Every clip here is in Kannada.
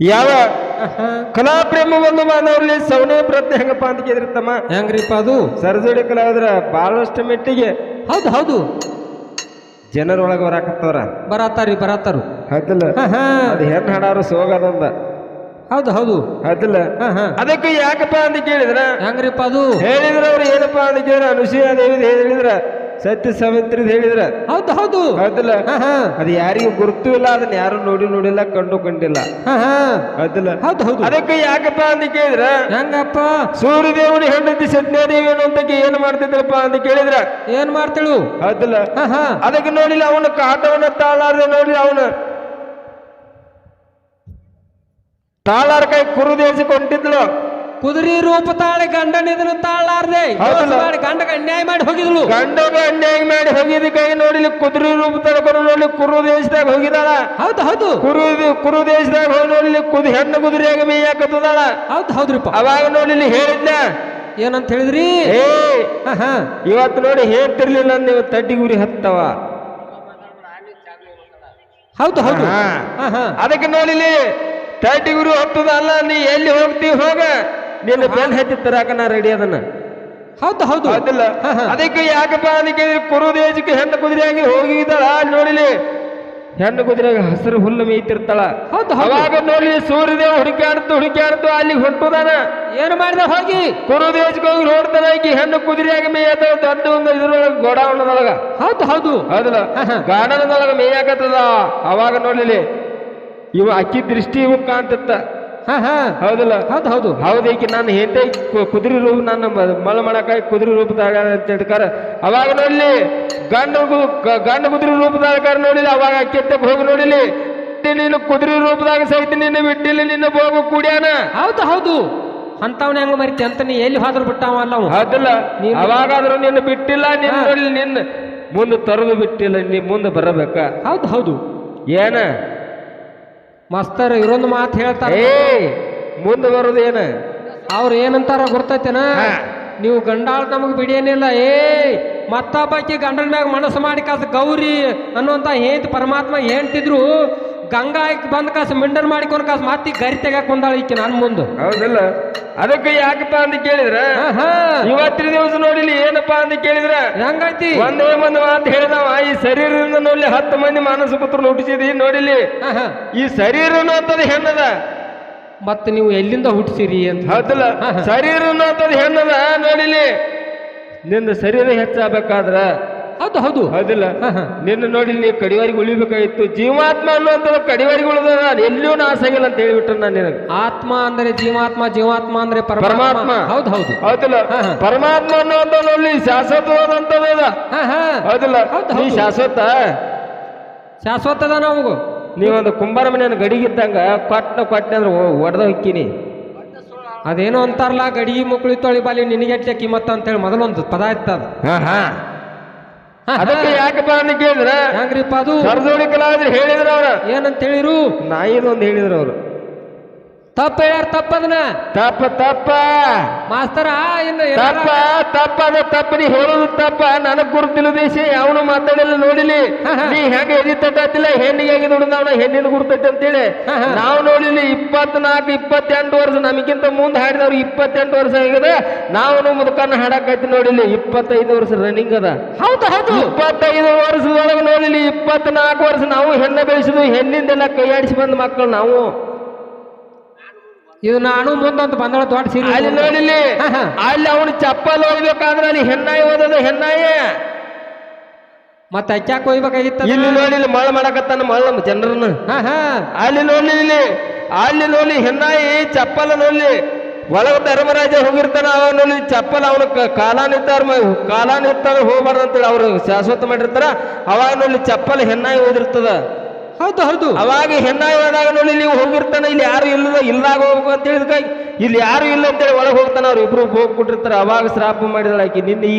ಯಾವ ಕಲಾ ಪ್ರೇಮವನ್ನು ಮಾನವರಲ್ಲಿ ಸೌನೆ ಪ್ರಜ್ಞೆ ಹೆಂಗಪ್ಪ ಅಂತ ಕೇಳಿರ್ತಮ್ಮ ಹೆಂಗ್ರಿಪ್ಪ ಅದು? ಸರಜೋಡಿ ಕಲಾವಿದ್ರ ಬಹಳಷ್ಟು ಮೆಟ್ಟಿಗೆ. ಹೌದು ಹೌದು. ಜನರೊಳಗೆ ಬರಾಕತ್ತವ್ರ. ಬರಾತಾರಿ ಬರಾತಾರು. ಹೌದಲ್ಲ. ಅದು ಹೆಣ್ಣು ಹಾಡಾರು ಸೋಗದಂದ. ಹೌದು ಹೌದು. ಹೌದಲ್ಲ. ಅದಕ್ಕೆ ಯಾಕಪ್ಪ ಅಂತ ಕೇಳಿದ್ರ? ಹೆಂಗ್ರಿಪ್ಪ ಅದು? ಹೇಳಿದ್ರ ಅವ್ರು ಏನಪ್ಪ ಅಂತ ಕೇಳಿದ್ರ? ಅನುಸೂಯ ದೇವಿ ಹೇಳಿದ್ರ. ಸತ್ಯ ಸಾವಿತ್ರಿದ್ ಹೇಳಿದ್ರ? ಹೌದು ಹೌದು. ಹೌದಲ್ಲ. ಅದು ಯಾರಿಗೂ ಗುರುತು ಇಲ್ಲ ಅದನ್ನ ಯಾರು ನೋಡಿ ನೋಡಿಲ್ಲ ಕಂಡು ಕಂಡಿಲ್ಲ. ಹೌದಲ್ಲ? ಹೌದು ಹೌದು. ಅದಕ್ಕೆ ಯಾಕಪ್ಪ ಅಂತ ಕೇಳಿದ್ರ? ಹೆಂಗಪ್ಪ? ಸೂರ್ಯದೇವನ ಹೆಂಡತಿ ಸತ್ಯದೇವಿ ಅನ್ನೋಂತಕ್ಕೆ ಏನ್ ಮಾಡ್ತಿದ್ರಪ್ಪ ಅಂತ ಕೇಳಿದ್ರ? ಏನ್ ಮಾಡ್ತಳು? ಹೌದಲ್ಲ. ಅದಕ್ಕೆ ನೋಡಿಲ್ಲ ಅವನ ಕಾಟವನ್ನ ತಾಳಾರ್ದೆ ನೋಡಿ ಅವನು. ತಾಳಾರ ಕೈ ಕುರು ದೇಶಕೊಂಟಿದ್ಳು ಕುದುರೆ ರೂಪ ತಾಳೆ ಗಂಡನ ತಾಳಾರದೆ ಗಂಡ ಅನ್ಯಾಯ ಮಾಡಿ ಹೋಗಿದ್ಲು. ಗಂಡ ಅನ್ಯಾಯ ಮಾಡಿ ಹೋಗಿದ ಕೈ ನೋಡಿಲಿ ಕುದುರೆ ರೂಪ ತಡ್ಕೊಂಡು ನೋಡಿ ಕುರು ದೇಶದಾಗ ಹೋಗಿದಾಳ ಹೌದು ಹೌದು. ಕುರು ಕುರು ದೇಶದಾಗ ಹೋಗಿ ನೋಡ್ಲಿ ಕುದು ಹೆಣ್ಣು ಕುದುರೆಯಾಗ ಮೇಯಾಕತ್ತದಾಳ. ಹೌದು ಹೌದ್ರಿಪ್ಪ. ಅವಾಗ ನೋಡಿಲಿ ಹೇಳಿದ್ನ. ಏನಂತ ಹೇಳಿದ್ರಿ? ಏ. ಇವತ್ತು ನೋಡಿ ಹೇಳ್ತಿರ್ಲಿಲ್ಲ ನೀವು ತಡ್ಡಿ ಗುರಿ ಹತ್ತವ. ಹೌದು ಹೌದು. ಅದಕ್ಕೆ ನೋಡಿಲಿ ತರ್ಟಿ ಗುರು ಹತ್ತದ ಅಲ್ಲ ನೀ ಎಲ್ಲಿ ಹೋಗ್ತೀವಿ ಹೋಗ. ನಿನ್ನ ಬೆನ್ ಹತ್ತಿ ತರಾಕ ನಾ ರೆಡಿ ಅದನ್ನ. ಹೌದು ಹೌದು. ಅದಿಲ್ಲ. ಅದಕ್ಕೆ ಯಾಕಪ್ಪ ಅದಕ್ಕೆ ಕುರು ದೇಶಕ್ಕೆ ಹೆಣ್ಣು ಕುದುರೆಯಾಗಿ ಹೋಗಿದ್ದಾಳ ನೋಡಿಲಿ? ಹೆಣ್ಣು ಕುದುರೆಯಾಗಿ ಹಸಿರು ಹುಲ್ಲು ಮೇಯ್ತಿರ್ತಾಳ. ಹೌದು ಹೌದು. ಅವಾಗ ನೋಡಿ ಸೂರ್ಯದೇವ ಹುಡುಕಾಡ್ತು ಹುಡುಕಾಡ್ತು ಅಲ್ಲಿ ಹೊಂಟುದಾನ. ಏನು ಮಾಡಿದ ಹೋಗಿ? ಕುರು ದೇಶಕ್ಕೆ ಹೋಗಿ ನೋಡ್ತಾನ ಈಗ ಹೆಣ್ಣು ಕುದುರೆಯಾಗಿ ಮೇಯತ ದೊಡ್ಡ ಒಂದು ಇದ್ರೊಳಗ ಗೋಡಾವಣದೊಳಗ. ಹೌದು ಹೌದು. ಹೌದಲ್ಲ. ಗಾರ್ಡನ್ದೊಳಗ ಮೇಯಾಕತ್ತದ ಅವಾಗ ನೋಡಿಲಿ ಇವ ಅಕ್ಕಿ ದೃಷ್ಟಿ ಇವ ಕಾಣ್ತಿತ್ತ ಹಾ ಹಾ. ಹೌದಲ್ಲ? ಹೌದು ಹೌದು. ಹೌದು ಈಕೆ ನಾನು ಹೆಂಡತಿ ಕುದುರೆ ರೂಪ ನನ್ನ ಮ- ಮಳ ಮಾಡಕ್ಕಾಗಿ ಕುದುರೆ ರೂಪದಾಗ ಅಂತ ಹೇಳ್ತಾರೆ. ಅವಾಗ ನೋಡ್ಲಿ ಗಂಡು ಗಂಡು ಕುದುರೆ ರೂಪದಾಗ ನೋಡಿಲಿ ಅವಾಗ ಕೆತ್ತ ಹೋಗಿ ನೋಡಿಲಿ. ನೀನು ಕುದುರೆ ರೂಪದಾಗ ಸಹಿತ ನಿನ್ನ ಬಿಟ್ಟಿಲ್ಲ ನಿನ್ನ ಹೋಗು ಕುಡಿಯಾನ? ಹೌದು ಹೌದು. ಅಂತವನ್ ಹೆಂಗ ಮರಿತಿ ಅಂತ ನೀ ಎಲ್ಲಿ ಹೋದ್ರು ಬಿಟ್ಟಾವ ಅಲ್ಲ ಹೌದಲ್ಲ? ಅವಾಗಾದ್ರೂ ನಿನ್ನ ಬಿಟ್ಟಿಲ್ಲ ನಿನ್ನ. ನಿನ್ನ ಮುಂದೆ ತರದು ಬಿಟ್ಟಿಲ್ಲ ನೀ ಮುಂದೆ ಬರಬೇಕ? ಹೌದು ಹೌದು. ಏನ? ಮಸ್ತರ್ ಇರೊಂದು ಮಾತು ಹೇಳ್ತಾರೆ. ಏ ಮುಂದೆ ಬರೋದು ಏನ? ಅವ್ರು ಏನಂತಾರ ಗೊತ್ತೈತೇನ. ನೀವು ಗಂಡಾಳ ನಮಗ್ ಬಿಡಿಯೇನಿಲ್ಲ. ಏ ಮತ್ತೊಬ್ಬಾಕಿ ಗಂಡನ ಮ್ಯಾಗ ಮನಸ್ಸು ಮಾಡಿ ಕಾಸ ಗೌರಿ ಅನ್ನುವಂತ ಹೇಂತ ಪರಮಾತ್ಮ ಹೇಳ್ತಿದ್ರು. ಗಂಗಾ ಇಕ್ ಬಂದ ಕಾಸು ಮಿಂಡನ್ ಮಾಡಿಕೊಂಡ್ ಕಾಸು ಮತ್ತೆ ಗರಿ ತೆಗಾಕ್ ಬಂದಾಳ ನನ್ನ ನನ್ ಮುಂದೆ. ಹೌದಲ್ಲ. ಅದಕ್ಕೆ ಯಾಕಪ್ಪ ಅಂತ ಕೇಳಿದ್ರ. ಇವತ್ತಿನ ದಿವಸ ನೋಡಿಲಿ ಏನಪ್ಪಾ ಅಂತ ಕೇಳಿದ್ರ ಹೆಂಗೈತಿ ಒಂದೇ ಒಂದು ಮಾತು ಹೇಳಿದವ ಈ ಶರೀರದಿಂದ ನೋಡಿ ಹತ್ತು ಮಂದಿ ಮಾನಸ ಪುತ್ರನ ಹುಟ್ಟಿಸಿದಿ ನೋಡಿಲಿ. ಈ ಶರೀರ ಅಂತದ ಹೆಣ್ಣದ. ಮತ್ತ ನೀವು ಎಲ್ಲಿಂದ ಹುಟ್ಟಿಸಿರಿ ಅಂತ. ಹೌದಲ್ಲ. ಶರೀರ ಅಂತದ ಹೆಣ್ಣದ ನೋಡಿಲಿ. ನಿಂದ ಶರೀರ ಹೆಚ್ಚಾಗಬೇಕಾದ್ರ ಹೌದು ಹೌದು. ಹೌದಿಲ್ಲ. ನಿನ್ನ ನೋಡಿ ನೀ ಕಡಿವಾರಿಗೆ ಉಳಿಬೇಕಾಗಿತ್ತು. ಜೀವಾತ್ಮ ಅನ್ನುವಂಥದ್ದು ಕಡಿವಾರಿಗೆ ಉಳಿದ ಎಲ್ಲಿಯೂ ನಾಶ ಆಗಿಲ್ಲ ಅಂತ ಹೇಳಿಬಿಟ್ರೆ ನಾನು ನಿನಗೆ. ಆತ್ಮ ಅಂದ್ರೆ ಜೀವಾತ್ಮ ಜೀವಾತ್ಮ ಅಂದ್ರೆ ಪರಮಾತ್ಮ. ಹೌದು ಹೌದು. ಹೌದಿಲ್ಲ. ಪರಮಾತ್ಮ ಅನ್ನುವಂಥ ನೋಡಿ ಶಾಶ್ವತವಾದಂಥದ್ದು ಹೌದಿಲ್ಲ. ಹೌದು, ನೀ. ಶಾಶ್ವತ? ಶಾಶ್ವತದ ನಮಗೂ. ನೀವೊಂದು ಕುಂಬಾರ ಮನೆಯನ್ನು ಗಡಿಗಿದ್ದಂಗ ಕೊಟ್ಟ ಕೊಟ್ಟೆ ಅಂದ್ರೆ ಒಡೆದ ಹೊಕ್ಕಿನಿ. ಅದೇನು ಅಂತಾರಲ್ಲ ಗಡಿಗೆ ಮುಕ್ಳಿ ತೊಳಿ ಬಾಲಿ ನಿನಗೆ ಕಿಮತ್ತ ಅಂತ ಅಂತೇಳಿ ಮೊದಲೊಂದು ಪದ ಇತ್ತದ. ಹಾ ಹಾ. ಅದಕ್ಕೆ ಯಾಕೆ ಅಂತ ಕೇಳಿದ್ರ ಹೆಂಗ್ರಿಪ್ಪ ಅದು? ಸರ್ಜೋಡಿ ಕಲಾವಿದ್ರು ಹೇಳಿದ್ರ ಅವ್ರ. ಏನಂತ ಹೇಳಿರು? ನಾಯಿದೊಂದು ಹೇಳಿದ್ರು ಅವರು. ತಪ್ಪ ಹೇಳ್ಯಾರ ತಪ್ಪದನ ತಪ್ಪ ತಪ್ಪ. ಮಾಸ್ತರ ಇನ್ನು ತಪ್ಪ ತಪ್ಪ ಅದ ತಪ್ಪ ನೀ ಹೇಳೋದು ತಪ್ಪ. ನನಗ್ ಗುರುತಿಲ್ಲ ದೇಶ ಅವನು ಮಾತಾಡಿಲ್ಲ ನೋಡಿಲಿ. ನೀ ಹೆಂಗ ಎದಿತಟ್ಟಿಲ್ಲ ಹೆಣ್ಣಿಗೆ ಆಗಿ ಅವನ ಹೆಣ್ಣಿನ ಗುರ್ತೈತಿ ಅಂತೇಳಿ. ಹಾ, ಹಾ. ನಾವು ನೋಡಿಲಿ ಇಪ್ಪತ್ನಾಲ್ಕು ಇಪ್ಪತ್ತೆಂಟು ವರ್ಷ ನಮಗಿಂತ ಮುಂದೆ ಹಾಡಿದವ್ರು ಇಪ್ಪತ್ತೆಂಟು ವರ್ಷ ಆಗಿದೆ. ನಾವು ಮುದುಕನ್ನ ಹಾಡಕೈತಿ ನೋಡಿಲಿ ಇಪ್ಪತ್ತೈದು ವರ್ಷ ರನ್ನಿಂಗ್ ಅದ. ಹೌದು ಹೌದು. ಇಪ್ಪತ್ತೈದು ವರ್ಷದೊಳಗೆ ನೋಡಿಲಿ ಇಪ್ಪತ್ನಾಲ್ಕು ವರ್ಷ ನಾವು ಹೆಣ್ಣು ಬೆಳೆಸಿದ್ವಿ ಹೆಣ್ಣಿಂದೆಲ್ಲ ಕೈಯಾಡಿಸಿ ಬಂದ ಮಕ್ಕಳು ನಾವು. ಇದು ನಾನು ಮುಂದಂತ ಬಂದಳ ದೊಡ್ಡ ಸೀರೆ ಅಲ್ಲಿ ನೋಡಿಲಿ. ಅಲ್ಲಿ ಅವನು ಚಪ್ಪಲ್ ಹೋಗ್ಬೇಕಾದ್ರೆ ಅಲ್ಲಿ ಹೆಣ್ಣಾಯಿ ಓದೋದು ಹೆಣ್ಣಾಯಿ. ಮತ್ತೆ ಅಚ್ಚಾಕ್ ಹೋಗ್ಬೇಕಾಗಿತ್ತ ಇಲ್ಲಿ ನೋಡಿಲಿ ಮಳ ಮಾಡಕತ್ತಾನ ಮಳ ಜನರನ್ನ. ಹಾ ಹಾ. ಅಲ್ಲಿ ನೋಡ್ಲಿ ಇಲ್ಲಿ ಅಲ್ಲಿ ನೋಡ್ಲಿ ಹೆಣ್ಣಾಯಿ ಚಪ್ಪಲ ನೋಡ್ಲಿ ಒಳಗ ಧರ್ಮರಾಜ ಹೋಗಿರ್ತಾನ ಅವಾಗ ನೋಡಿ ಚಪ್ಪಲ್ ಅವನ ಕಾಲಾನಿತ್ತಾರ ಕಾಲಾನಿತ್ತಾರ ಹೋಗ್ಬಾರ್ದು ಅಂತೇಳಿ ಅವ್ರು ಶಾಶ್ವತ ಮಾಡಿರ್ತಾರ. ಅವಾಗ ನೋಡಿ ಚಪ್ಪಲ್ ಹೆಣ್ಣಾಯಿ ಓದಿರ್ತದ. ಹೌದು ಹೌದು. ಅವಾಗ ಹೆಣ್ಣಾಯಿ ಹೋದಾಗ ನೋಡಿ ನೀವು ಹೋಗಿರ್ತಾನೆ ಇಲ್ಲಿ ಯಾರು ಇಲ್ಲ ಇಲ್ದಾಗ ಹೋಗ್ಬೇಕು ಅಂತ ಹೇಳಿದ ಇಲ್ಲಿ ಯಾರು ಇಲ್ಲ ಅಂತೇಳಿ ಒಳಗೆ ಹೋಗ್ತಾನೆ ಅವ್ರು ಇಬ್ರು ಹೋಗ್ಬಿಟ್ಟಿರ್ತಾರೆ ಅವಾಗ ಶ್ರಾಪ ಮಾಡಿದಳ ಆಕೆ. ನಿನ್ನ ಈ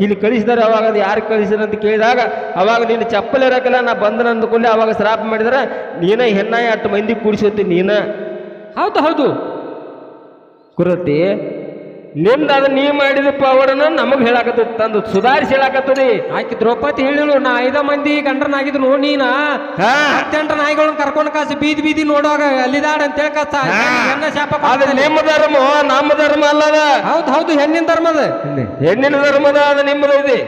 ಇಲ್ಲಿ ಕಳಿಸಿದಾರೆ ಅವಾಗ ಅದು ಯಾರು ಕಳಿಸಿದ್ರು ಅಂತ ಕೇಳಿದಾಗ ಅವಾಗ ನಿನ್ನ ಚಪ್ಪಲಿ ಇರಕಲ್ಲ ನಾ ಬಂದನ ಅಂದ್ಕೊಂಡೆ ಅವಾಗ ಶ್ರಾಪ ಮಾಡಿದ್ರೆ. ನೀನ ಹೆಣ್ಣಾಯಿ ಅಟ್ಟು ಮಂದಿ ಕೂಡಿಸೋತಿ ನೀನ. ಹೌದು ಹೌದು. ಕುರತಿ ನಿಂದ ಅದನ್ನ ನೀ ಮಾಡಿದ ಪವಡನ ನಮಗ್ ಹೇಳಾಕತ್ತ ತಂದು ಸುಧಾರಿಸಿ ಹೇಳಾಕತ್ತದಿ. ಆಕಿ ದ್ರೌಪದಿ ಹೇಳಿಳು ನಾ ಐದ ಮಂದಿ ಗಂಡನಾಗಿದ್ರು ನೀನ ಹತ್ತೆಂಟು ನಾಯಿಗಳನ್ನ ಕರ್ಕೊಂಡು ಕಾಸು ಬೀದಿ ಬೀದಿ ನೋಡುವಾಗ ಅಲ್ಲಿದಾಡ ಅಂತ ಹೇಳಿ ಕಾಸ ಹೆಣ್ಣ ಶಾಪ ಅದು ನಿಮ್ಮ ಧರ್ಮ ನಮ್ಮ ಧರ್ಮ ಅಲ್ಲದ? ಹೌದು ಹೌದು ಹೆಣ್ಣಿನ ಧರ್ಮದ ಹೆಣ್ಣಿನ ಧರ್ಮದ ಅದು ನಿಮ್ಮದು ಇದೆ.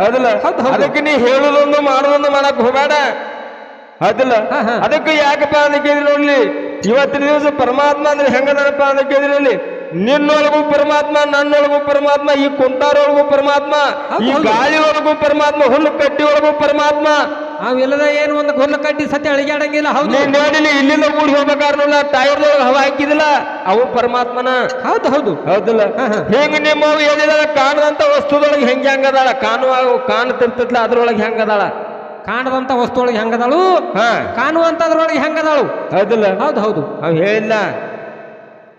ಹೌದಲ್ಲ? ಹೌದು. ಅದಕ್ಕೆ ನೀ ಹೇಳುದೊಂದು ಮಾಡೋದೊಂದು ಮಾಡಕ್ ಹೋಗಬೇಡ. ಹೌದಲ್ಲ? ಹಾ. ಅದಕ್ಕೆ ಯಾಕಪ್ಪ ಅಂತ ಕೇಳಿ ನೋಡ್ಲಿ? ಇವತ್ತಿನ ದಿವಸ ಪರಮಾತ್ಮ ಅಂದ್ರೆ ಹೆಂಗದನಪ್ಪ ಅಂತ ಕೇಳಿದ್ರೆ ಅಲ್ಲಿ? ನಿನ್ನೊಳಗೂ ಪರಮಾತ್ಮ ನನ್ನೊಳಗೂ ಪರಮಾತ್ಮ ಈ ಕುಂತಾರೊಳಗೂ ಪರಮಾತ್ಮ ಈ. ಗಾಳಿ ಒಳಗೂ ಪರಮಾತ್ಮ ಹುಲ್ಲು ಕಟ್ಟಿ ಒಳಗೂ ಪರಮಾತ್ಮ. ಅವೆಲ್ಲದ ಏನು ಒಂದು ಹುಲ್ಲು ಕಟ್ಟಿ ಸತ್ಯ ಅಳಿಗಾಡಂಗಿಲ್ಲ ಹೌದು. ನೀ ನೋಡಿಲಿ ಇಲ್ಲಿಂದ ಊಡಿ ಹೋಗ್ಬೇಕಾರ್ನಲ್ಲ ಟೈರ್ದೊಳಗೆ ಹವಾ ಹಾಕಿದಿಲ್ಲ ಅವು ಪರಮಾತ್ಮನ. ಹೌದು ಹೌದು. ಹೌದಿಲ್ಲ? ಹೆಂಗ್ ನಿಮ್ಮ ಏನಿದಾಳ ಕಾಣದಂತ ವಸ್ತುದೊಳಗೆ ಹೆಂಗೆ ಹೆಂಗದಾಳ ಕಾಣುವ ಕಾಣತಿರ್ತೈತ್ಲ ಅದ್ರೊಳಗೆ ಹೆಂಗದಾಳ ಕಾಣದಂತ ವಸ್ತು ಒಳಗೆ ಹೆಂಗದಾಳು ಹಾ. ಕಾಣುವಂತದ್ರೊಳಗೆ ಹೆಂಗದಾಳು ಹೌದಿಲ್ಲ? ಹೌದು ಹೌದು. ಅವ್ ಹೇಳಿಲ್ಲ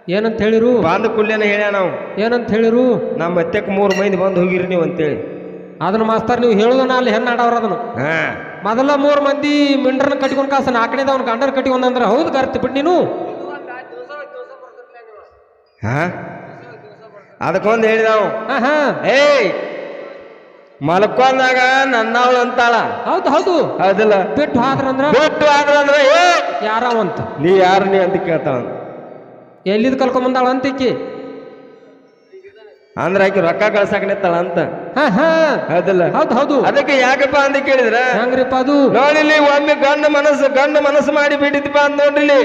ಏನಂತ ಹೇಳಿರು? ಬಾಂಧ ಕುಲ್ಯನ ಹೇಳ್ಯ ನಾವು ಏನಂತ ಹೇಳಿರು? ನಮ್ಮ ಮತ್ತೆಕ್ ಮೂರು ಮಂದಿ ಬಂದು ಹೋಗಿರಿ ನೀವು ಅಂತೇಳಿ. ಅದನ್ನ ಮಾಸ್ತರ್ ನೀವು ಹೇಳುದನ ಅಲ್ಲಿ ಹೆಣ್ಣಾಡವ್ರ ಅದನ್ನು. ಹಾ. ಮೊದಲ ಮೂರು ಮಂದಿ ಮಿಂಡ್ರನ್ನ ಕಟ್ಕೊಂಡ್ ಕಾಸ ನಾಲ್ಕನೇದ ಅವ್ನ ಗಂಡನ ಕಟ್ಕೊಂಡ್ ಅಂದ್ರೆ ಹೌದು ಕರ್ತಿ ಬಿಟ್ಟು ನೀನು. ಹಾ? ಅದಕ್ಕೊಂದು ಹೇಳಿ ನಾವು ಹಾ ಹಾ. ಏಯ್ ಮಲ್ಕೊಂಡಾಗ ನನ್ನವಳು ಅಂತಾಳ. ಹೌದು ಹೌದು. ಹೌದಲ್ಲ? ಬಿಟ್ಟು ಹಾದ್ರಂದ್ರೆ? ಬಿಟ್ಟು ಆದ್ರ ಅಂದ್ರೆ ಏ ಯಾರವಂತ ನೀ ಯಾರು ನೀ ಅಂತ ಕೇಳ್ತಾಳ ಎಲ್ಲಿದ್ ಕಲ್ಕೊಂಬಂದಾಳ ಅಂತಿಕ್ಕಿ ಅಂದ್ರ ಆಕಿ ರೊಕ್ಕ ಕಳ್ಸಾಕ ನಿತ್ತಾಳ ಅಂತ. ಹಾ ಹಾ. ಹೌದಲ್ಲ? ಹೌದು ಹೌದು. ಅದಕ್ಕೆ ಯಾಕಪ್ಪ ಅಂತ ಕೇಳಿದ್ರ? ಹೆಂಗ್ರಿಪ್ಪ ಅದು? ನೋಡಿಲಿ ಒಮ್ಮೆ ಗಂಡ ಮನಸ್ಸು ಗಂಡ ಮನಸ್ಸು ಮಾಡಿ ಬಿಟ್ಟಿದ್ಪ ಅಂತ ನೋಡ್ರಿಲಿ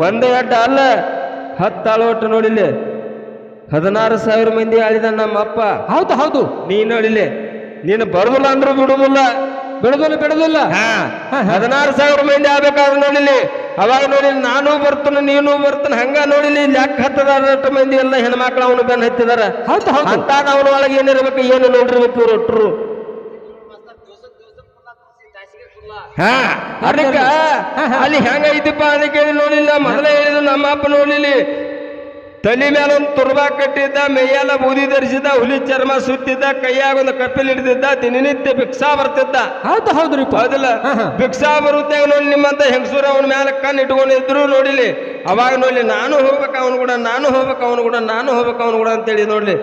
ಒಂದು ಅಡ್ಡ ಅಲ್ಲ ಹತ್ತಾಳು ಒಟ್ಟು ನೋಡಿಲಿ ಹದಿನಾರು ಸಾವಿರ ಮಂದಿ ಆಳಿದ ನಮ್ಮ ಅಪ್ಪ ಹೌದು ಹೌದು. ನೀ ನೋಡಿಲಿ ನೀನು ಬರುದಿಲ್ಲ ಅಂದ್ರೆ ಬಿಡುದಿಲ್ಲ. ಬಿಡುದಿಲ್ಲ ಬಿಡುದಿಲ್ಲ. ಹದಿನಾರು ಸಾವಿರ ಮಂದಿ ಆಗ್ಬೇಕಾದ್ರೆ ನೋಡಿಲಿ ಅವಾಗ ನೋಡಿ ನಾನು ಬರ್ತೇನೆ ನೀನು ಬರ್ತೇನೆ ಹಂಗ ನೋಡಿಲಿ ಲೆಕ್ಕ ಹತ್ತದಾರಷ್ಟು ಮಂದಿ ಎಲ್ಲ ಹೆಣ್ಮಕ್ಳು ಅವನು ಬೆನ್ ಹತ್ತಿದಾರ. ಅಂತ ಅವನ ಒಳಗೆ ಏನಿರ್ಬೇಕು ಏನು ನೋಡಿರ್ಬೇಕು ಇವ್ರು ಒಟ್ಟರು ಹಾ ಅದಕ್ಕ ಅಲ್ಲಿ ಹೆಂಗ ಐತಿಪ್ಪ ಅದಕ್ಕೆ ನೋಡಿಲ್ಲ ಮೊದಲೇ ಹೇಳಿದ್ರು ನಮ್ಮ ಅಪ್ಪ ನೋಡಿಲಿ ತಲೆ ಮೇಲೆ ಒಂದು ತುರ್ಬಾ ಕಟ್ಟಿದ್ದ ಮೈಯೆಲ್ಲ ಬೂದಿ ಧರಿಸಿದ್ದ ಹುಲಿ ಚರ್ಮ ಸುತ್ತಿದ್ದ ಕೈಯಾಗ ಒಂದು ಕಪ್ಪಿಲ್ ಹಿಡಿದಿದ್ದ ದಿನನಿತ್ಯ ಭಿಕ್ಷಾ ಬರ್ತಿದ್ದ. ಹೌದು ಹೌದು ಹೌದಿಲ್ಲ. ಭಿಕ್ಷಾ ಬರುತ್ತೆ ನೋಡಿ ನಿಮ್ಮಂತ ಹೆಂಗಸೂರು ಅವನ ಮೇಲೆ ಕಣ್ಣು ಇಟ್ಕೊಂಡಿದ್ರು ನೋಡಿಲಿ. ಅವಾಗ ನೋಡ್ಲಿ ನಾನು ಹೋಗ್ಬೇಕು ಅವನು ಕೂಡ ನಾನು ಹೋಗ್ಬೇಕು ಅವನು ಕೂಡ ನಾನು ಹೋಗ್ಬೇಕು ಅವನು ಕೂಡ ಅಂತೇಳಿ ನೋಡ್ಲಿ.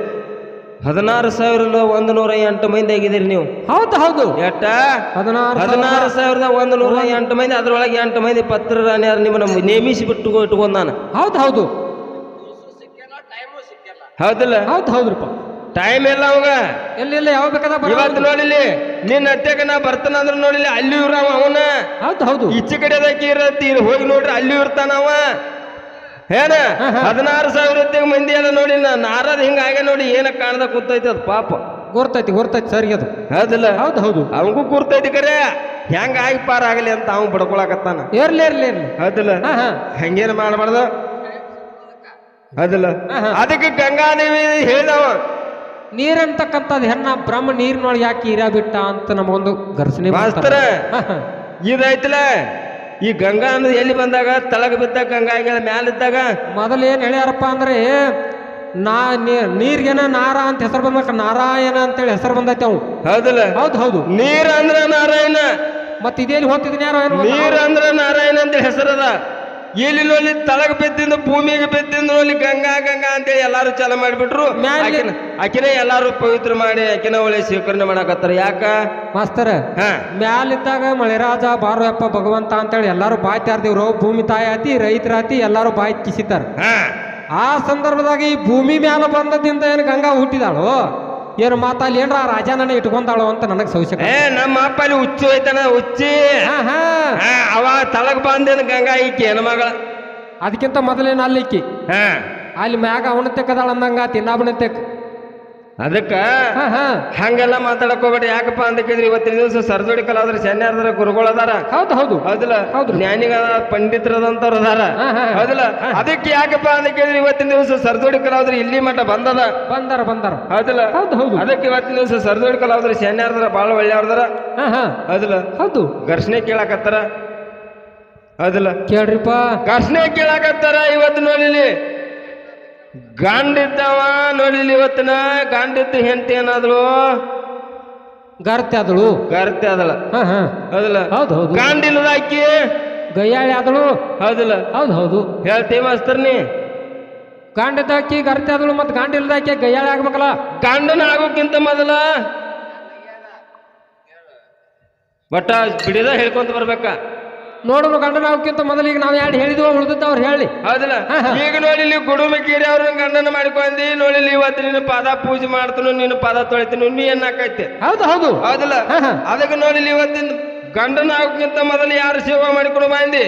ಹದಿನಾರು ಸಾವಿರದ ಒಂದು ನೂರ ಎಂಟು ಮಂದಿ ಆಗಿದ್ದೀರಿ ನೀವು. ಹೌದು ಹೌದು. ಎಟ್ಟ? ಹದಿನಾರು ಹದಿನಾರು ಸಾವಿರದ ಒಂದು ನೂರ ಎಂಟು ಮಂದಿ ಅದ್ರೊಳಗೆ ಎಂಟು ಮಂದಿ ಪತ್ರ ನಿಮ್ಮನ್ನ ನೇಮಿಸಿ ಬಿಟ್ಟು ಇಟ್ಕೊಂಡ್ ನಾನು. ಹೌದು ಹೌದು. ಹೌದಿಲ್ಲ? ಹೌದು ಹೌದ್ರಪ್ಪ. ಟೈಮ್ ಇಲ್ಲ ಅವಾಗ. ಎಲ್ಲಿ ಎಲ್ಲ ಯಾವ ಬೇಕಾದ ಇವತ್ತು ನೋಡಿಲಿ ನಿನ್ನ ಅತ್ತೆಗ ನಾ ಬರ್ತಾನ ಅಂದ್ರೆ ನೋಡಿಲಿ ಅಲ್ಲಿ ಇವ್ರವ ಅವನ. ಹೌದು ಹೌದು. ಈಚೆ ಕಡೆದಕ್ಕೆ ಇರತ್ತಿ ಹೋಗಿ ನೋಡ್ರಿ ಅಲ್ಲಿ ಇರ್ತಾನ ಅವ. ಏನ. ಹದಿನಾರು ಸಾವಿರ ಮಂದಿ ಅದ ನೋಡಿ ನಾ ನಾರದ ಹಿಂಗಾಗೆ ನೋಡಿ ಏನ ಕಾಣದ ಕೂತೈತಿ ಅದು ಪಾಪ. ಗೊರ್ತೈತಿ ಗೊರ್ತೈತಿ ಸರಿ ಅದು. ಹೌದಿಲ್ಲ? ಹೌದು ಹೌದು. ಅವಂಗೂ ಗುರ್ತೈತಿ ಕರೆ. ಹೆಂಗ ಆಗಿ ಪಾರ ಆಗಲಿ ಅಂತ ಅವ್ನು ಬಡ್ಕೊಳಕತ್ತಾನ. ಇರ್ಲಿ ಇರ್ಲಿ ಇರ್ಲಿ ಹೌದಿಲ್ಲ? ಹಂಗೇನು ಮಾಡಬಾರ್ದು? ಹೌದಿಲ್ಲ ಅದಕ್ಕೆ ಗಂಗಾ ಗಂಗಾದೇವಿ ಹೇಳಿದವ. ನೀರಂತಕ್ಕಂಥದ್ದು ಹೆಣ್ಣ ಬ್ರಹ್ಮ ನೀರಿನೊಳಗೆ ಯಾಕೆ ಇರ ಬಿಟ್ಟ ಅಂತ ನಮಗೊಂದು ಘರ್ಷಣೆ ಮಾಸ್ತರ ಹಾ, ಹಾ. ಈ ಗಂಗಾ ಅಂದ್ರೆ ಎಲ್ಲಿ ಬಂದಾಗ? ತಳಗ ಬಿದ್ದಾಗ ಗಂಗಾ ಆಗ್ಯಾಳ ಮ್ಯಾಲಿದ್ದಾಗ ಮೊದಲು ಏನು ಹೇಳ್ಯಾರಪ್ಪ ಅಂದ್ರೆ ನಾ ನೀರ್ಗೆನ ನಾರ ಅಂತ ಹೆಸರು ಬಂದಾಗ ನಾರಾಯಣ ಅಂತೇಳಿ ಹೆಸರು ಬಂದೈತೆ ಅವು. ಹೌದಲ್ಲ? ಹೌದು ಹೌದು. ನೀರ್ ಅಂದ್ರ ನಾರಾಯಣ. ಮತ್ತೆ ಇದೇನು ಹೋಗ್ತಿದ್ದೀನಿ ಯಾರು ನೀರ್ ಅಂದ್ರ ನಾರಾಯಣ ಅಂತ ಹೆಸರದ ಇಲ್ಲಿ ನೋಡಿ ತಳಗ ಬಿದ್ದಿಂದ ಭೂಮಿಗೆ ಬಿದ್ದಿಂದ ನೋಡಿ ಗಂಗಾ ಗಂಗಾ ಅಂತೇಳಿ ಎಲ್ಲಾರು ಚಲ ಮಾಡಿಬಿಟ್ರು. ಅಕಿನ ಆಕಿನ ಎಲ್ಲಾರು ಪವಿತ್ರ ಮಾಡಿ ಆಕಿನ ಒಳ್ಳೆ ಸ್ವೀಕರಣೆ ಮಾಡಕತ್ತಾರ. ಯಾಕ? ಮಾಸ್ತರ ಹಾ. ಮ್ಯಾಲಿದ್ದಾಗ ಮಳೆರಾಜ ಬಾರುವಪ್ಪ ಭಗವಂತ ಅಂತೇಳಿ ಎಲ್ಲಾರು ಬಾಯ್ ತಾರ್ದಿವ್ರು ಭೂಮಿ ತಾಯಿ ಆತಿ ರೈತರಾತಿ ಎಲ್ಲಾರು ಬಾಯ್ ಕಿಸಿತಾರ. ಆ ಸಂದರ್ಭದಾಗ ಈ ಭೂಮಿ ಮ್ಯಾಲ ಬಂದದಿಂದ ಏನು ಗಂಗಾ ಹುಟ್ಟಿದಾಳು? ಏನು ಮಾತಲ್ಲಿ ಏನ್ರ ಆ ರಾಜನನ್ನ ಇಟ್ಕೊಂಡಾಳು ಅಂತ ನನಗೆ ಸಂಶಯ ಏ ನಮ್ಮ ಅಪ್ಪ ಅಲ್ಲಿ ಹುಚ್ಚು ಐತನ ಹುಚ್ಚಿ. ಹಾ ಹಾ. ಅವ ತಳಗ್ ಬಂದೇನ ಗಂಗಾ ಈಕಿ ಹೆಣ್ಮಗಳ ಅದಕ್ಕಿಂತ ಮೊದಲೇನು ಅಲ್ಲಿಕ್ಕಿ ಹಾ. ಅಲ್ಲಿ ಮ್ಯಾಗ ಅವನ ತೆಕ್ಕದಾಳ ಅಂದಂಗ ತಿನ್ನಾಬನ ತೆಕ್. ಅದಕ್ಕ ಹಂಗೆಲ್ಲ ಮಾತಾಡಕ್ ಹೋಗ್ಬೇಡಿ. ಯಾಕಪ್ಪ ಅಂತ ಕೇಳಿದ್ರೆ ಇವತ್ತಿನ ದಿವಸ ಸರ್ಜೋಡಿ ಕಲಾದ್ರ ಶನ್ಯಾರ್ದಾರ ಗುರುಗಳದಾರ ಹೌದು ಹೌದು. ಹೌದಿಲ್ಲ? ಹೌದು. ಜ್ಞಾನಿಗಳ ಪಂಡಿತರದಂತವ್ರು ಅದಾರ. ಹೌದಿಲ್ಲ? ಅದಕ್ಕೆ ಯಾಕಪ್ಪ ಅಂತ ಕೇಳಿದ್ರೆ ಇವತ್ತಿನ ದಿವಸ ಸರ್ಜೋಡಿ ಕಲಾವಿದ್ರು ಇಲ್ಲಿ ಮಠ ಬಂದದ. ಬಂದಾರ ಬಂದಾರ. ಹೌದಿಲ್ಲ? ಹೌದು ಹೌದು. ಅದಕ್ಕೆ ಇವತ್ತಿನ ದಿವಸ ಸರ್ಜೋಡಿ ಕಲಾವಿದ್ರು ಶನ್ಯಾರ್ದಾರ ಬಾಳ ಒಳ್ಳೆಯವ್ರದಾರ ಹಾ ಹಾ. ಹೌದಿಲ್ಲ? ಹೌದು. ಘರ್ಷಣೆ ಕೇಳಾಕತ್ತಾರ. ಹೌದಿಲ್ಲ? ಕೇಳ್ರಿಪ್ಪ. ಘರ್ಷಣೆ ಕೇಳಾಕತ್ತಾರ ಇವತ್ತು ನೋಡಿಲಿ ಗಂಡಿದ್ದವ ನೋಡಿಲಿ ಇವತ್ತಿನ ಗಂಡಿದ್ದು ಹೆಂಡತಿ ಏನಾದ್ರು ಗರ್ತೆ ಆದಳು. ಗರ್ತೆ ಆದಳ. ಹೌದಲ್ಲ ಹಾ. ಹೌದಿಲ್ಲ? ಹೌದು ಹೌದು. ಗಾಂಡಿಲ್ಲದ ಆಕಿ? ಗಯ್ಯಾಳಿ ಆದಳು. ಹೌದಲ್ಲ? ಹೌದು ಹೌದು. ಹೇಳ್ತೀವಿ ಮಾಸ್ತರ್ ನೀ. ಅಕ್ಕಿ ಗರ್ತೆ ಆದಳು ಮತ್ತು ಗಾಂಡಿಲ್ಲದ ಅಕ್ಕಿ ಗಯ್ಯಾಳಿ ಆಗ್ಬೇಕಲ್ಲ? ಗಂಡನ ಆಗೋಕ್ಕಿಂತ ಮೊದಲ. ಬಟ್ಟ ಬಿಡಿದ ಹೇಳ್ಕೊಂತ ಬರ್ಬೇಕ. ನೋಡೋಣ ಗಂಡನ ಅವಕ್ಕಿಂತ ಮೊದಲು ಈಗ ನಾವು ಎರಡು ಹೇಳಿದ್ವು ಉಳಿದದ್ದು ಅವ್ರು ಹೇಳಿ. ಹೌದಲ್ಲ. ಈಗ ನೋಡಿ ಇಲ್ಲಿ ಗುಡುಮ ಕೀರಿ ಅವ್ರ ಗಂಡನ ಮಾಡ್ಕೊಂಡಿ ನೋಡಿ ಇಲ್ಲಿ ಇವತ್ತು ನಿನ್ನ ಪಾದ ಪೂಜೆ ಮಾಡ್ತನು ನಿನ್ನ ಪಾದ ತೊಳಿತೀನಿ ನೀ ಎನ್ನಕೈತೆ ಹೌದು ಹೌದು. ಹೌದಲ್ಲ. ಅದಕ್ಕೆ ನೋಡಿ ಇಲ್ಲಿ ಇವತ್ತಿನ ಗಂಡನ ಅವಕ್ಕಿಂತ ಮೊದಲು ಯಾರು ಸೇವಾ ಮಾಡಿಕೊಂಡು ಬಂದಿ?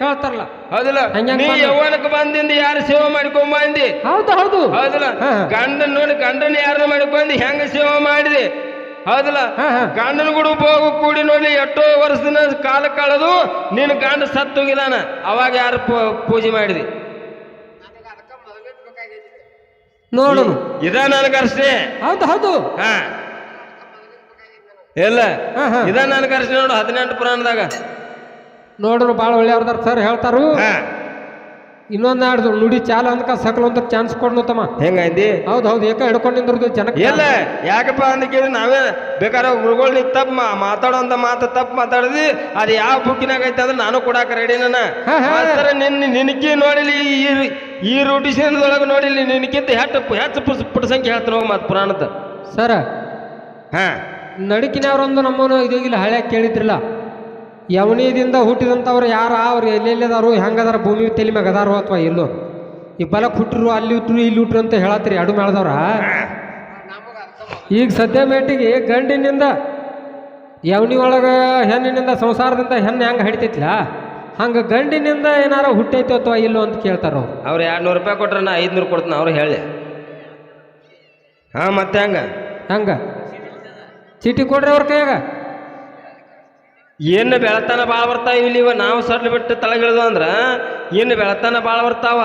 ಹೇಳ್ತಾರಲ್ಲ. ಹೌದಲ್ಲ? ನೀ? ಯೌವನಕ್ಕೆ ಬಂದಿಂದ ಯಾರು ಸೇವೆ ಮಾಡ್ಕೊಂಡ್ ಬಂದಿ? ಹೌದು ಹೌದು. ಹೌದಲ್ಲ. ಗಂಡನ ನೋಡಿ ಗಂಡನ ಯಾರನ್ನ ಮಾಡ್ಕೊಂಡಿ ಹೆಂಗ ಸೇವೆ ಮಾಡಿದೆ? ಹೌದಲ್ಲ. ಗಂಡನ ಗುಡು ಹೋಗು ಕೂಡಿ ನೋಡಿ ಎಷ್ಟೋ ವರ್ಷದಿಂದ ಕಾಲ ಕಳೆದು ನಿನ್ನ ಗಂಡ ಸತ್ತೋಗಿದಾನ ಅವಾಗ ಯಾರು ಪೂಜೆ ಮಾಡಿದಿ? ನೋಡು. ಇದ ನನಗರ್ಸೆ ಹೌದು ಹೌದು. ಹಾ. ಹಾ. ಇದ ನನಗರ್ಸೆ ನೋಡು ಹದಿನೆಂಟು ಪುರಾಣದಾಗ. ನೋಡ್ರು ಭಾಳ ಒಳ್ಳೆಯವ್ರದಾರ ಸರ್ ಹೇಳ್ತಾರು. ಹಾ. ಇನ್ನೊಂದು ಆಡ್ದು ನುಡಿ ಚಾಲ ಅಂದ್ಕ ಸಕಲ ಅಂತ ಚಾನ್ಸ್ ಕೊಡ್ನು ತಮ್ಮ. ಹೆಂಗೈಂದಿ ಹೌದು ಹೌದು ಏಕ ಹಿಡ್ಕೊಂಡು ನಿಂದ್ರದು ಜನಕ್ಕೆ. ಇಲ್ಲ ಯಾಕಪ್ಪ ಅಂತ ಕೇಳಿ ನಾವೇ ಬೇಕಾದ್ರೆ ತಪ್ಪ ತಪ್ಪು ಮಾತಾಡೋಂತ ಮಾತು ತಪ್ಪು ಮಾತಾಡಿದ್ವಿ ಅದು ಯಾವ ಬುಕ್ಕಿನಾಗ ಐತೆ ಅಂದ್ರೆ ನಾನು ಕೊಡಾಕ ರೆಡಿ ನನ್ನ ನಿನ್ನ ನಿನಕಿ ನೋಡಿಲಿ ಈ ಈ ರೂಢಿಸಿನದೊಳಗೆ ನೋಡಿಲಿ ನಿನಕಿಂತ ಹೆಚ್ಚು ಹೆಚ್ಚು ಪುಸ್ ಪುಟ ಸಂಖ್ಯೆ ಹೇಳ್ತಾನೆ ಹೋಗಿ ಮಾತು ಪುರಾಣದ. ಸರ ಹಾ. ನಡಕಿನವ್ರೊಂದು ನಮ್ಮನ್ನು ಇದಿಲ್ಲ ಹಳೆ ಕೇಳಿದ್ರಲ್ಲ. ಯವನಿದಿಂದ ಹುಟ್ಟಿದಂಥವ್ರು ಯಾರು? ಅವ್ರು ಎಲ್ಲೆಲ್ಲಿದಾರು? ಹೆಂಗದಾರ? ಭೂಮಿ ತಲೆ ಮ್ಯಾಗ ಅದಾರು ಅಥವಾ ಇಲ್ಲೋ? ಈ ಬಲಕ್ಕೆ ಹುಟ್ಟರು ಅಲ್ಲಿ ಹುಟ್ಟರು ಇಲ್ಲಿ ಹುಟ್ಟರು ಅಂತ ಹೇಳತ್ರಿ ಅಡು ಮೇಳದವ್ರ ಈಗ ಸದ್ಯ ಮೇಟಿಗೆ ಗಂಡಿನಿಂದ ಯವನಿ ಒಳಗೆ ಹೆಣ್ಣಿನಿಂದ ಸಂಸಾರದಿಂದ ಹೆಣ್ಣು ಹೆಂಗೆ ಹಡಿತೈತಿಲ್ಲ ಹಂಗೆ ಗಂಡಿನಿಂದ ಏನಾರ ಹುಟ್ಟೈತೋ ಅಥವಾ ಇಲ್ಲೋ ಅಂತ ಕೇಳ್ತಾರ ಅವ್ರು. ಅವ್ರು ಎರಡು ನೂರು ರೂಪಾಯಿ ಕೊಟ್ರೆ ನಾ ಐದುನೂರು ಕೊಡ್ತೀನಿ ಅವ್ರು ಹೇಳಿ. ಹಾಂ ಮತ್ತೆ ಹಂಗ? ಹಂಗ? ಚೀಟಿ ಕೊಡ್ರಿ ಅವ್ರ ಕೈಯಾಗ. ಏನು ಬೆಳತನ ಭಾಳ ಬರ್ತಾವ ಇಲ್ಲಿ ಇವ ನಾವು ಸರ್ಲಿ ಬಿಟ್ಟು ತಳಗಿಳಿದು ಅಂದ್ರ ಏನು ಬೆಳತನ ಭಾಳ ಬರ್ತಾವ?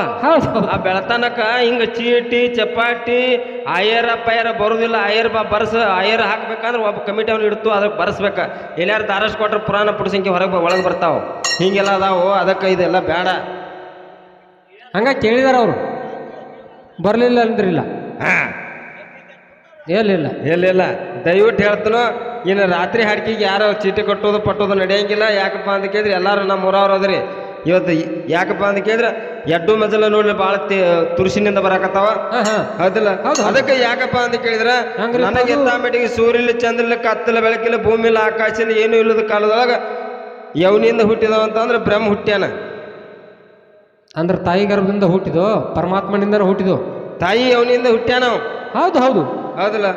ಆ ಬೆಳತನಕ ಹಿಂಗ ಚೀಟಿ ಚಪಾಟಿ ಆಯರ ಪಯರ ಬರುದಿಲ್ಲ. ಆಯರ್ ಬಾ ಬರ್ಸ ಆಯರ್ ಹಾಕ್ಬೇಕಂದ್ರೆ ಒಬ್ಬ ಕಮಿಟಿ ಅವ್ನು ಇಡ್ತು ಅದಕ್ಕೆ ಬರ್ಸ್ಬೇಕ. ಎಲ್ಲಾರು ದಾರಸ್ ಕೊಟ್ರೆ ಪುರಾಣ ಪುಡ್ಸಂಖ್ಯೆ ಸಂಖ್ಯೆ ಹೊರಗೆ ಒಳಗೆ ಬರ್ತಾವ. ಹಿಂಗೆಲ್ಲ ಅದಾವು ಅದಕ್ಕೆ ಇದೆಲ್ಲ ಬೇಡ ಹಂಗ ಕೇಳಿದಾರ ಅವರು. ಬರಲಿಲ್ಲ ಅಂದ್ರಿಲ್ಲ. ಹಾ. ಏನಿಲ್ಲ. ಎಲ್ಲಿಲ್ಲ ದಯವಿಟ್ಟು ಹೇಳ್ತಾನೋ ಇನ್ನು ರಾತ್ರಿ ಹಾಡ್ಕಿಗೆ ಯಾರು ಚೀಟಿ ಕಟ್ಟೋದು ಪಟ್ಟೋದು ನಡೆಯಂಗಿಲ್ಲ. ಯಾಕಪ್ಪ ಅಂತ ಕೇಳಿದ್ರೆ ಎಲ್ಲರೂ ನಮ್ಮ ಊರವ್ರು ಅದ್ರಿ. ಇವತ್ತು ಯಾಕಪ್ಪ ಅಂತ ಕೇಳಿದ್ರೆ ಎಡ್ಡು ಮಜಲ ನೋಡಿ ಭಾಳ ತುರುಸಿನಿಂದ ಬರಾಕತ್ತಾವ. ಹೌದಿಲ್ಲ? ಹೌದು. ಅದಕ್ಕೆ ಯಾಕಪ್ಪ ಅಂತ ಕೇಳಿದ್ರೆ ನನಗೆ ಸೂರ್ಯ ಮಟ್ಟಿಗೆ ಸೂರ್ಯಲಿ ಚಂದ್ರಲಿ ಕತ್ತಲ ಬೆಳಕಿಲ್ಲ ಭೂಮಿಲಿ ಆಕಾಶಲ್ಲಿ ಏನು ಇಲ್ಲದ ಕಾಲದೊಳಗೆ ಯವನಿಂದ ಹುಟ್ಟಿದವ ಅಂತಂದ್ರೆ ಬ್ರಹ್ಮ ಹುಟ್ಟ್ಯಾನ. ಅಂದ್ರೆ ತಾಯಿ ಗರ್ಭದಿಂದ ಹುಟ್ಟಿದೋ ಪರಮಾತ್ಮನಿಂದ ಹುಟ್ಟಿದೋ? ತಾಯಿ ಯವನಿಯಿಂದ ಹುಟ್ಟ್ಯಾನ. ಹೌದು ಹೌದು. ಹೌದಿಲ್ಲ?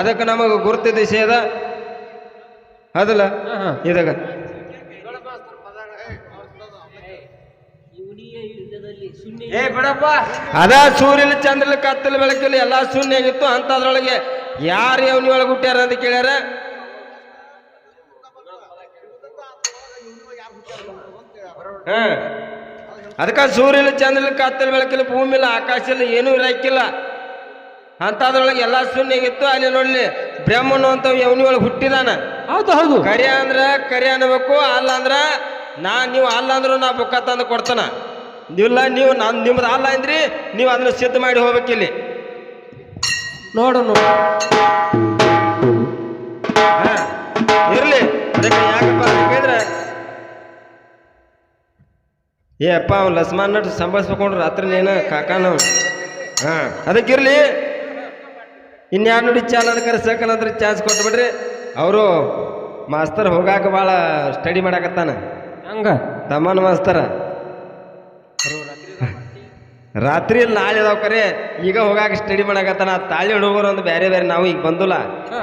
ಅದಕ್ಕೆ ನಮಗೆ ಗುರುತು ದಿಶೆ ಅದ ಹೌದಲ್ಲ ಇದಾಗ. ಏ ಬಿಡಪ್ಪ. ಅದ ಸೂರ್ಯನ ಚಂದ್ರನ ಕತ್ತಲ ಬೆಳಕಲ್ಲಿ ಎಲ್ಲಾ ಶೂನ್ಯ ಆಗಿತ್ತು ಅಂತದ್ರೊಳಗೆ ಯಾರು ಅವನಿ ಒಳಗೆ ಹುಟ್ಟ್ಯಾರ ಅಂತ ಕೇಳ್ಯಾರ? ಅದಕ್ಕ ಅದಕ್ಕೆ ಸೂರ್ಯನ ಚಂದ್ರನ ಕತ್ತಲ ಬೆಳಕಲ್ಲಿ ಆಕಾಶ ಇಲ್ಲ ಏನೂ ಇರಾಕಿಲ್ಲ. ಅಂತದ್ರೊಳಗೆ ಎಲ್ಲಾ ಶೂನ್ಯ ಆಗಿತ್ತು ಅಲ್ಲಿ ನೋಡ್ಲಿ ಬ್ರಹ್ಮನು ಅಂತ ಯವನಿಯೊಳಗೆ ಒಳಗೆ ಹುಟ್ಟಿದಾನ. ಹೌದು ಹೌದು. ಕರೆ ಅಂದ್ರೆ ಕರಿ ಅನ್ಬೇಕು ಅಲ್ಲ ಅಂದ್ರ ನಾ ನೀವು ಅಲ್ಲ ಅಂದ್ರು ನಾ ಬುಕ್ಕ ತಂದು ಕೊಡ್ತಾನ. ಇಲ್ಲ ನೀವು ನಾನು ನಿಮ್ದು ಅಲ್ಲ ಅಂದ್ರಿ ನೀವು ಅದನ್ನ ಸಿದ್ಧ ಮಾಡಿ ಹೋಗ್ಬೇಕಿಲ್ಲಿ ನೋಡೋಣ ಹಾ ಇರ್ಲಿ. ಅದಕ್ಕೆ ಯಾಕಪ್ಪ ಅಂತ ಕೇಳಿದ್ರೆ ಏ ಅಪ್ಪ ಅವ್ನು ಲಸ್ಮಾನ್ ನಟ್ ಸಂಭಾಳಿಸ್ಕೊಂಡ್ರು ರಾತ್ರಿ ನೀನು ಕಾಕಾನ ಹಾಂ ಅದಕ್ಕಿರ್ಲಿ ಇನ್ಯಾರು ನೋಡಿ ಚಾಲನ ಅದಕ್ಕೆ ಸಕಲಂದ್ರೆ ಚಾನ್ಸ್ ಕೊಟ್ಬಿಡ್ರಿ ಅವರು ಮಾಸ್ತರ್ ಹೋಗಾಕ ಭಾಳ ಸ್ಟಡಿ ಮಾಡಾಕತ್ತಾನ. ಹಂಗ? ತಮ್ಮನ ಮಾಸ್ತರ. ರಾತ್ರಿ ನಾಳೆ ಅದಾವ ಕರೆ ಈಗ ಹೋಗಾಕ ಸ್ಟಡಿ ಮಾಡಾಕತ್ತಾನ. ತಾಳಿ ಹುಡುಗರು ಒಂದು ಬೇರೆ ಬೇರೆ ನಾವು ಈಗ ಬಂದಿಲ್ಲ.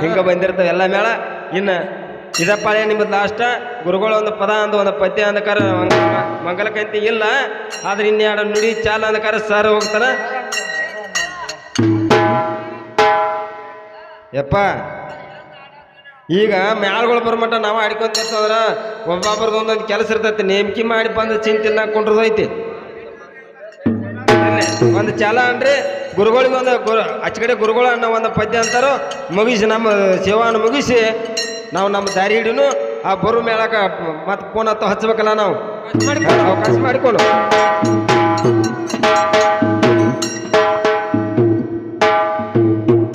ಹಿಂಗ ಬಂದಿರ್ತಾವೆ ಎಲ್ಲ ಮೇಳ. ಇನ್ನು ಇದಪ್ಪಾಳೆ ನಿಮ್ಮದು ಲಾಸ್ಟ ಗುರುಗಳ ಒಂದು ಪದ ಅಂದ ಒಂದು ಪದ್ಯ ಅಂದಕಾರ ಮಂಗಲಕಂತಿ ಇಲ್ಲ. ಆದ್ರೆ ಇನ್ಯಾಡ ನುಡಿ ಚಾಲ ಅಂದಕಾರ ಸರ್ ಹೋಗ್ತಾನ ಯಪ್ಪ. ಈಗ ಮ್ಯಾಲ್ಗಳು ಬರ್ಮಟ್ಟ ನಾವು ಆಡ್ಕೊಂತಿರ್ತಂದ್ರ ಒಬ್ಬೊಬ್ರದ್ದು ಒಂದೊಂದು ಕೆಲಸ ಇರ್ತೈತಿ ನೇಮಕಿ ಮಾಡಿ ಬಂದು ಚಿಂತಿಲ್ಲ ಕೊಂಡ್ರದೈತಿ ಒಂದು ಚಾಲ ಅನ್ರಿ ಗುರುಗಳಿಗೆ ಒಂದು ಗುರು ಅಚ್ಚಕಡೆ ಗುರುಗಳು ಅನ್ನೋ ಒಂದು ಪದ್ಯ ಅಂತಾರೋ ಮುಗಿಸಿ ನಮ್ಮ ಸೇವಾನ ಮುಗಿಸಿ ನಾವು ನಮ್ಮ ದಾರಿ ಹಿಡಿನು ಆ ಬರು ಮೇಳಕ ಮತ್ತೆ ಫೋನ್ ಹತ್ತು ಹಚ್ಬೇಕಲ್ಲ ನಾವು. ಅವಕಾಶ ಮಾಡಿಕೊಂಡು